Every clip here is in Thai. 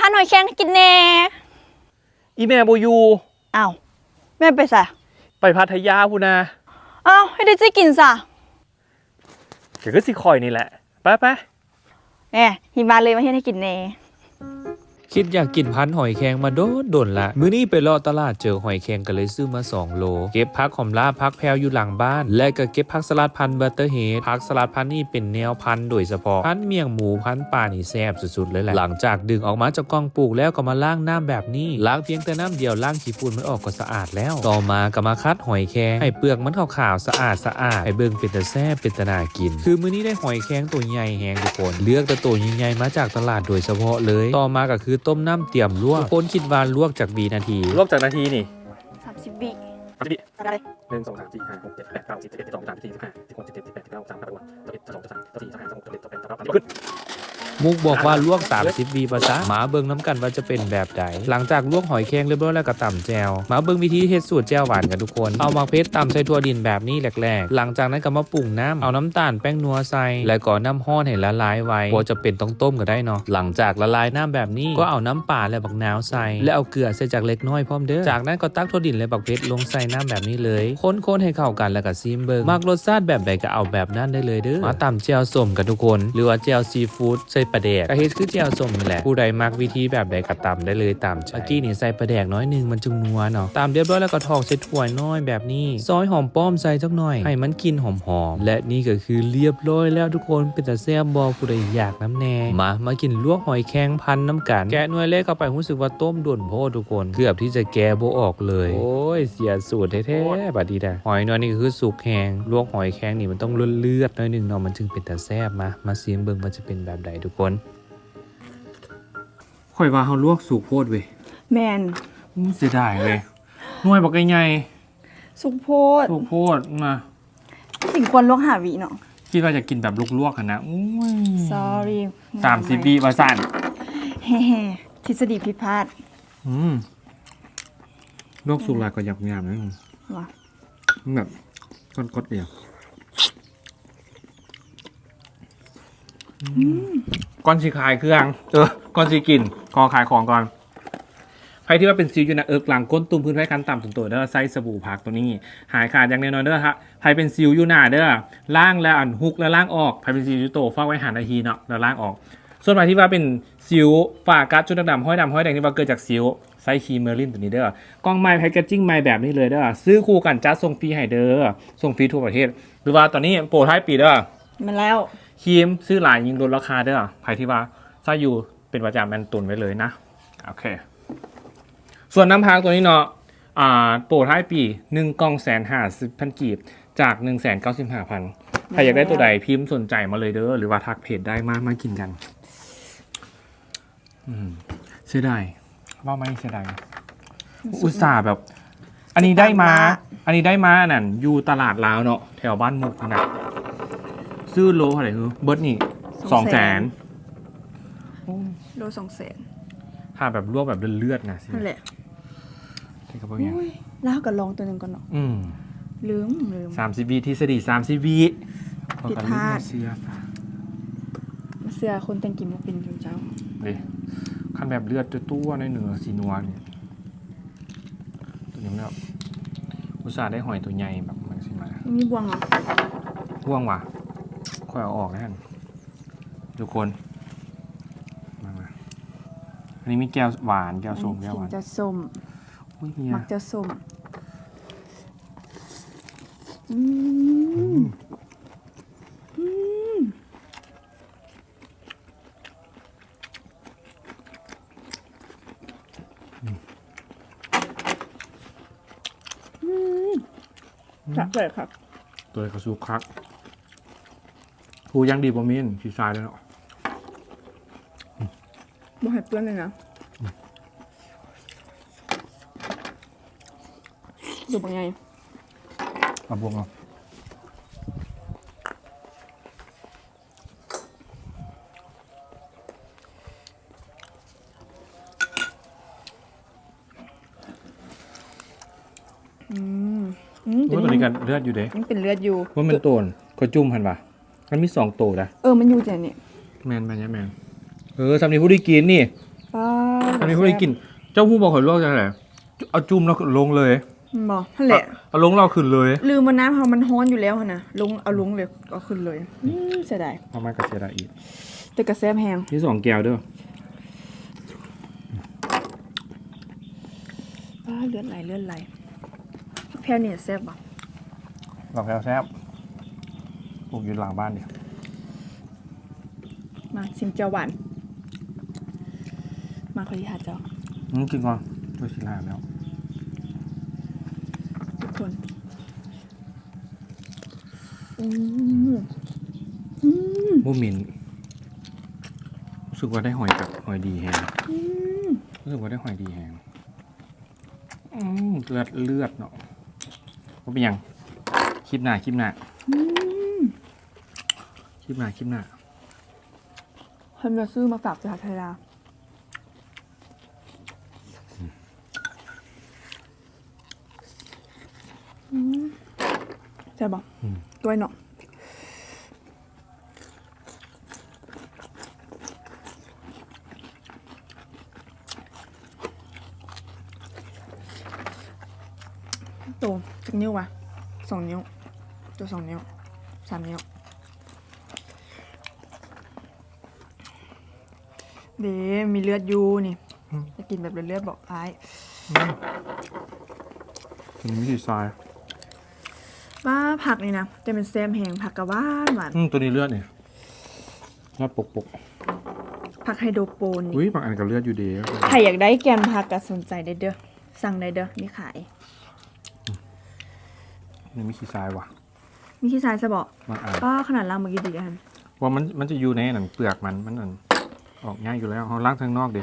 พาหน่อยแข้งให้กินแน่อีแม่โบอยูอ้าวแม่ไปซะไปพัทยาพูนาอ้าวให้ได้จิกินซะเดี๋ยวก็สิคอยนี่แหละไปไป แหมหิมาเลยมาเฮ็ดให้กินแน่ คิดอยากกินพันธุ์หอยแครงมาโดนโดนละ มื้อนี้ไปเลาะตลาดเจอหอยแครงก็เลยซื้อมา 2 โล เก็บพักหอมลาพักแพรวอยู่หลังบ้าน และก็เก็บพักสลัดพันธุ์บัตเตอร์เฮดพักสลัดพันธุ์นี่เป็นแนวพันธุ์โดยเฉพาะพันธุ์เมี่ยงหมูพันธุ์ปลานี่แซ่บสุดๆเลยแหละหลังจากดึงออกมาจากกล่องปลูกแล้วก็มาล้างน้ำแบบนี้ล้างเพียงแต่น้ำเดียวล้างขี้ฝุ่นมันออกก็สะอาดแล้ว ต่อมาก็มาคัดหอยแครงให้เปลือกมันขาวๆสะอาดสะอาดให้เบิ่งเป็นตาแซ่บเป็นตาน่ากิน คือมื้อนี้ได้หอยแครงตัวใหญ่แฮงทุกคนเลือกแต่ตัวใหญ่ๆมาจากตลาดโดยเฉพาะเลย ต่อมาก็คือต้มน้ำเตรียมลวกทุกคนคิดว่าลวกจากวีนาทีรวบจากนาทีนี่30วิเอาดิอะไรหนึ่งสองสามสี่ห้าหกเจ็ดแปดเก้าสิบสิบเอ็ดสิบสองสิบสามสิบสี่สิบห้าสิบหกสิบเจ็ดสิบแปดสิบเก้าสามสิบเอ็ดสิบสองสิบสามสิบสี่สิบห้าสิบหกสิบเจ็ดสิบแปดสิบเก้าสามสิบขึ้น มุกบอกว่าลวก 30วีภาษาหมาเบิ่งน้ำกันว่าจะเป็นแบบใดหลังจากลวกหอยแครงเรียบร้อยแล้วก็ต่ำแจวหมาเบิ่งวิธีเฮ็ดสูตรแจวหวานกันทุกคน เอามาเพชรต่ำใส่ถั่วดินแบบนี้แรกๆ หลังจากนั้นก็มาปรุงน้ำเอาน้ำตาลแป้งนัวใส่แล้วก็น้ำห้อนให้ละลายไว้บ่จะเป็นต้องต้มก็ได้เนาะหลังจากละลายน้ำแบบนี้ก็เอาน้ำป่าและบักนาวใส่ และเอาเกลือใส่จากเล็กน้อยพร้อมเด้อจากนั้นก็ตักถั่วดินและบักเพชรลงใส่น้ำแบบนี้เลยคนๆให้เข้ากันแล้วก็ซีมเบิ่งมักรสชาติแบบใดก็เอาแบบนั้นได้เลยเด้อมาตำแจวส้มกันทุกคน หรือว่าแจวซีฟู้ดใส่ปลาแดกก็เฮ็ดคือแจวส้มนี่แหละผู้ใดมักวิธีแบบใดก็ตำได้เลยตามใจเมื่อกี้นี่ใส่ปลาแดกน้อยหนึงมันจึงนัวเนาะตามเรียบร้อยแล้วก็ทอกใส่ถ้วยน้อยแบบนี้ ซอยหอมป้อมใส่สักหน่อย ให้มันกินหอมๆและนี่ก็คือเรียบร้อยแล้วทุกคนเป็นแต่แซ่บบอผู้ใดอยากน้ำแน่มามากินลวกหอยแครงพันน้ำกันแกะหน่วยเล็กเข้าไปรู้สึกว่าต้มด่วนโพดทุกคนเกือบที่จะแกะโบออกเลย โอ้ยเสียสูตรแท้ๆบัดนี้นะหอยนวลนี่คือสุกแห้งลวกหอยแครงนี่มันต้องเลือดๆหน่อยหนึงเนาะมันจึงเป็นแต่แซ่บมามาซีมเบิ่งว่าจะเป็นแบบใดทุกคน ข่อยว่าเขาลวกสุกโพดเว้ยแมนอู้เสียดายเว้ยหน่วยบอกไงสุกโพดสุกโพดมาสิ่งควรลวกหาวิเนาะ คิดว่าจะกินแบบลวกๆกันนะอุ้ย sorry สามสิบวิประสานเฮ้ๆทฤษฎีผิดพลาดอืมลวกสุกหลายก็หยับยามนะว่ะมันแบบก้อนๆเดียว ก้อนสีขายเครื่องเออก้อนสีกินกอขายของก่อนใครที่ว่าเป็นซิวอยู่นะเอิกหลังก้นตุ่มพื้นไผ่คันต่ำถึงตัวเด้อไซส์สบู่ผักตัวนี้ หายขาดอย่างแน่นอนเด้อฮะใครเป็นซิวอยู่หน้าเด้อล่างแล้วอันฮุกแล้วล่างออกใครเป็นซิวอยู่โตฟักไว้หานาทีเนาะแล้วล่างออก ส่วนใหญ่ที่ว่าเป็นซิวฝากัดชุดดำห้อยดำห้อยแดงที่ว่าเกิดจากซิวไซคีเมอร์ลินตัวนี้เด้อกล้องไม้แพคเกจจิ้งไม้แบบนี้เลยเด้อซื้อคู่กันจัดส่งฟรีให้เด้อส่งฟรีทั่วประเทศ หรือว่าตอนนี้โปรท้ายปีเด้อมาแล้ว ครีมซื้อหลายยิงลดราคาเด้อใครที่ว่าถ้าอยู่เป็นประจำแมนตุนไว้เลยนะ โอเค ส่วนน้ำพักตัวนี้เนาะอ่าโปรท้ายปีหนึ่งกล่องแสนห้าสิบพันกีบ จากหนึ่งแสนเก้าสิบห้าพันใครอยากได้ตัวใดพิมพ์สนใจมาเลยเด้อ หรือว่าทักเพจได้มามากินกัน อืมเสียดายว่าไม่เสียดายอุตส่าห์แบบ อันนี้ได้มา อันนี้ได้มาอันนั่นอยู่ตลาดลาวเนาะแถวบ้านมุกนั่นนะ ซื้อโลเท่าไหร่คือเบิร์ดนี่สองแสนโลสองแสนถ้าแบบลวกแบบเลือดๆนะสินั่นแหละที่เขาบอกอย่างอุ้ยแล้วก็ลองตัวหนึ่งก่อนเนาะอืมลืมลืม สามสิบวิทฤษฎีสามสิบวิผิดพลาด เสียมาเสือคนแต่งกินมาเป็นเจ้าเลยขั้นแบบเลือดตัวตัวในเนื้อสีนวลเนี่ยตัวนี้แบบอุตส่าห์ได้หอยตัวใหญ่แบบมันสิมาๆมีบวงเหรอห่วงว่ะ ค่อยเอาออกแล้วกันทุกคนมามาอันนี้มีแก้วหวานแก้วส้มแก้วหวานจะส้มอุ้ยเฮียมักจะส้มอืมอืมอืมจัดเลยครับ ตัวกระซูคัก ผูยังดีบ่มีนสีทรายแล้วเนาะบ่ให้เปื้อนเลยนะดูเป็นไงเอาบวงเอาอืมอืมโอ้ยตัวนี้กันเลือดอยู่เด้ยังเป็นเลือดอยู่ว่ามันโตนก็จุ่มพันป่ะ มันมีสองโตนะเออมันอยู่แต่เนี่ยแมนแมนเนี่ยแมนเออสำนีผู้ที่กินนี่ป้าอันนี้เขาได้กิน เจ้าผู้บอกหอยลวกจังไหนเอาจุ่มแล้วลงเลยบอกนั่นแหละเอาลงเราขึ้นเลย ลืมว่าน้ำเขามันฮ้อนอยู่แล้วหั่นนะลงเอาลงเลยก็ขึ้นเลยอืมเสียดายเอามากระเทียมอีกแต่กระแซบแหงที่สองแก้วเด้ออ้าเลือดไหลเลือดไหลแพลเนี่ยแซ่บบ่ดอกแพรวแซ่บป ลูกอยู่หลังบ้านเนี่ยมาชิมเจียวหวาน มาขอที่หาเจ้าอืมกินก่อนตัวชิลาแล้ว ทุกคนอืมอืมบุมินรู้สึกว่าได้หอยกับหอยดีแฮงอืมรู้สึกว่าได้หอยดีแฮงอืมเลือดเลือดเนาะว่าเป็นหยังคลิปหน้าคลิปหน้า อืม คลิปหน้าคลิปหน้าเพิ่นจะซื้อมาฝากจากไทยลาอืมใช่บบ่อืมด้วยเนาะโตจักนิ้ววะสองนิ้ว ตัวสองนิ้วสามนิ้ว เดมีเลือดอยู่นี่จะกินแบบเลือดๆบอกท้ายอันนี้ไม่ใช่ทรายว่าผักนี่นะจะเป็นแซมแหงผักกะหว่านหวานอืมตัวนี้เลือดเนี่ยเลือดปกปกผักไฮโดรโปนอุ้ยบางอันกับเลือดอยู่ดีใครอยากได้แกนผักก็สนใจได้เด้อ สั่งได้เด้อ มีขาย นี่ไม่ใช่ทรายว่ะ มีที่ซายสะบอกบางอันป้าขนาดล่างเมื่อกี้ดีกันว่ามันมันจะอยู่ในหนังเปลือกมันมันอัน ออกง่ายอยู่แล้วเขาล้างทางนอกดิ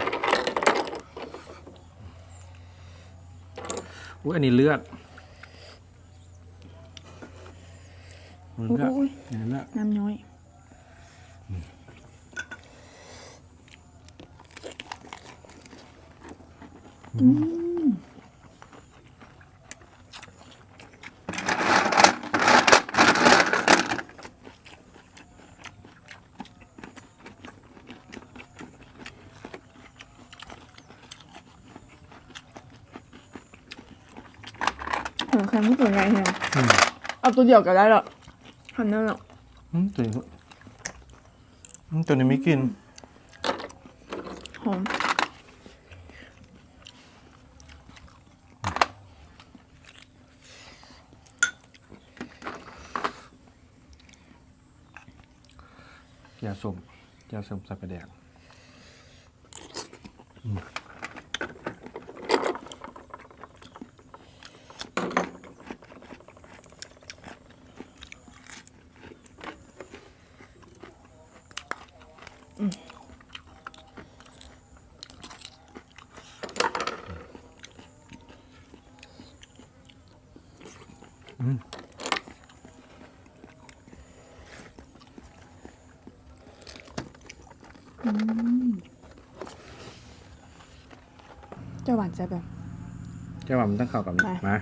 อุ้ยอันนี้เลือดมันเลือดอุ้ยอันนี้เลือดน้ำน้อยอืม หมือนใครไม่ตัวไงเฮียอืมเอาตัวเดียวก็ได้หรอกทำนั่นหรอกอืมตัวนี้อืมตัวนี้ไม่กิน หอมยาสมยาสมใส่ไปแดกอืม จะหวานใจแบบแค่ว่ามันต้องเข้ากับนี้ไปมา